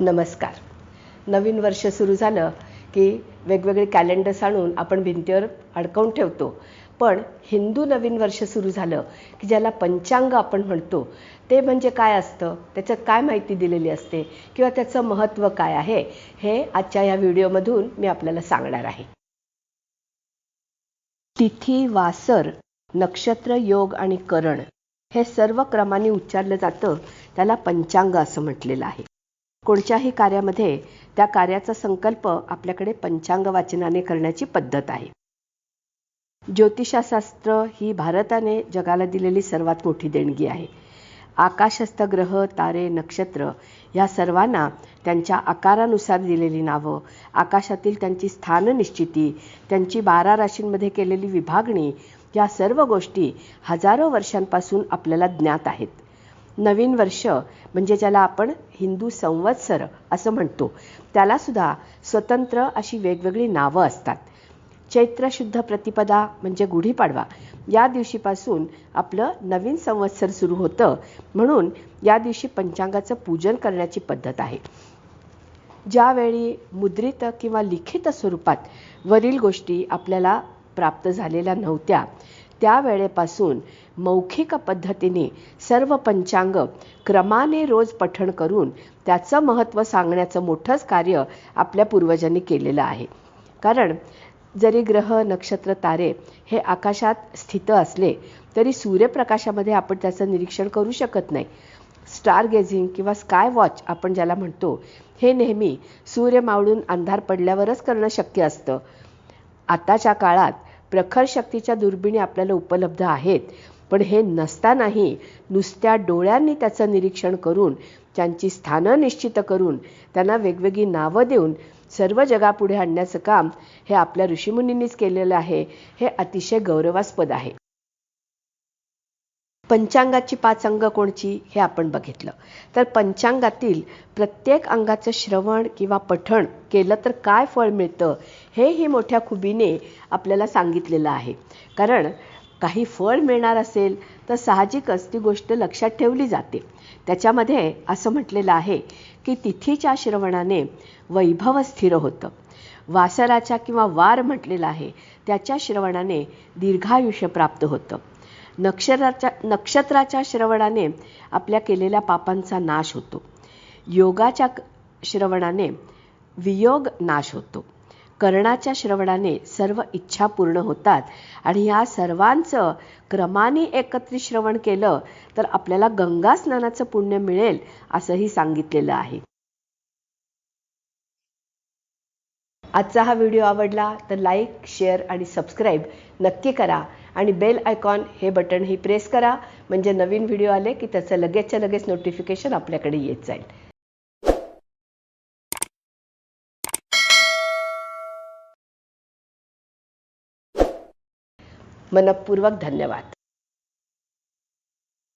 नमस्कार. नवीन वर्ष सुरू झालं की वेगवेगळे कॅलेंडर्स आणून आपण भिंतीवर अडकवून ठेवतो. पण हिंदू नवीन वर्ष सुरू झालं की ज्याला पंचांग आपण म्हणतो ते म्हणजे काय असतं? त्याचं काय माहिती दिलेली असते? किंवा त्याचं महत्त्व काय आहे? हे आजच्या या व्हिडिओमधून मी आपल्याला सांगणार आहे. तिथी वासर नक्षत्र योग आणि करण हे सर्व क्रमाने उच्चारलं जातं. त्याला पंचांग असं म्हटलेलं आहे. कोणत्याही कार्यामध्ये त्या कार्याचा संकल्प आपल्याकडे पंचांग वाचनाने करण्याची पद्धत आहे. ज्योतिषशास्त्र ही भारताने जगाला दिलेली सर्वात मोठी देणगी आहे. आकाशस्थ ग्रह तारे नक्षत्र ह्या सर्वांना त्यांच्या आकारानुसार दिलेली नावं आकाशातील त्यांची स्थाननिश्चिती त्यांची बारा राशींमध्ये केलेली विभागणी या सर्व गोष्टी हजारो वर्षांपासून आपल्याला ज्ञात आहेत. नवीन वर्ष म्हणजे ज्याला आपण हिंदू संवत्सर असं म्हणतो. त्यालासुद्धा स्वतंत्र अशी वेगवेगळी नावं असतात. चैत्र शुद्ध प्रतिपदा म्हणजे गुढीपाडवा. या दिवशीपासून आपलं नवीन संवत्सर सुरू होतं. म्हणून या दिवशी पंचांगाचं पूजन करण्याची पद्धत आहे. ज्यावेळी मुद्रित किंवा लिखित स्वरूपात वरील गोष्टी आपल्याला प्राप्त झालेल्या नव्हत्या त्यावेळेपासून मौखिक पद्धतीने सर्व पंचांग क्रमाने रोज पठण करून त्याचं महत्त्व सांगण्याचं मोठंच कार्य आपल्या पूर्वजांनी केलेलं आहे. कारण जरी ग्रह नक्षत्र तारे हे आकाशात स्थित असले तरी सूर्यप्रकाशामध्ये आपण त्याचं निरीक्षण करू शकत नाही. स्टार गेझिंग किंवा स्काय वॉच आपण ज्याला म्हणतो हे नेहमी सूर्य मावळून अंधार पडल्यावरच करणं शक्य असतं. आताच्या काळात प्रखर शक्तीच्या दुर्बिणी आपल्याला उपलब्ध आहेत. पण हे नसतानाही नुसत्या डोळ्यांनी त्याचं निरीक्षण करून त्यांची स्थानं निश्चित करून त्यांना वेगवेगळी नावं देऊन सर्व जगापुढे आणण्याचं काम हे आपल्या ऋषीमुनींनीच केलेलं आहे. हे अतिशय गौरवास्पद आहे. पंचांगाची पाच अंग कोणची हे आपण बघितलं. तर पंचांगातील प्रत्येक अंगाचं श्रवण किंवा पठण केलं तर काय फळ मिळतं हेही मोठ्या खुबीने आपल्याला सांगितलेलं आहे. कारण काही फळ मिळणार असेल तर साहजिकच ती गोष्ट लक्षात ठेवली जाते. त्याच्यामध्ये असं म्हटलेलं आहे की तिथीच्या श्रवणाने वैभव स्थिर होतं. वासराच्या किंवा वार म्हटलेलं आहे त्याच्या श्रवणाने दीर्घायुष्य प्राप्त होतं. नक्षत्राच्या नक्षत्राच्या श्रवणाने आपल्या केलेल्या पापांचा नाश होतो. योगाच्या श्रवणाने वियोग नाश होतो. कर्णाच्या श्रवणाने सर्व इच्छा पूर्ण होतात आणि या सर्वांचं क्रमाने एकत्रित श्रवण केलं तर आपल्याला गंगा स्नानाचं पुण्य मिळेल असंही सांगितलेलं आहे. आजचा हा व्हिडिओ आवडला तर लाईक शेअर आणि सबस्क्राईब नक्की करा. आणि बेल आयकॉन हे बटनही प्रेस करा. म्हणजे नवीन व्हिडिओ आले की त्याचं लगेचच्या लगेच नोटिफिकेशन आपल्याकडे येत जाईल. मनपूर्वक धन्यवाद.